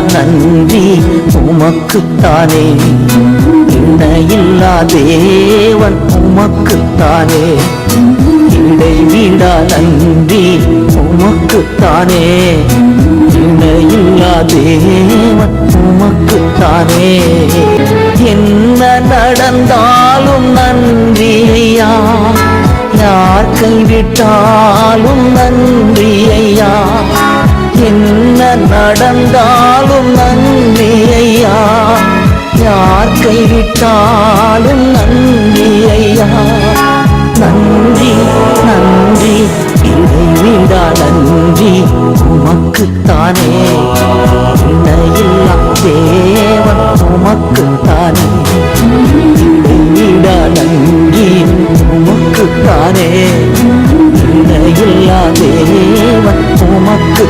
நன்றி. உமக்குத்தானே. இணையில்லா தேவன் உமக்குத்தானே. இடை வீடா நன்றி. உமக்குத்தானே. இணையில்லா தேவன் உமக்குத்தானே. என்ன நடந்தாலும் நன்றியா யார் கைவிட்டாலும் நன்றியா நடந்தாலும் நன்மையா யார் கைவிட்டாலும் நன்மையா நன்றி நன்றி இதை வீடா நன்றி உமக்குத்தானே. இணையில்லா தேவன் உமக்குத்தானே. வீடா நன்றி உமக்குத்தானே. இணையில்லா தேவன் உமக்கு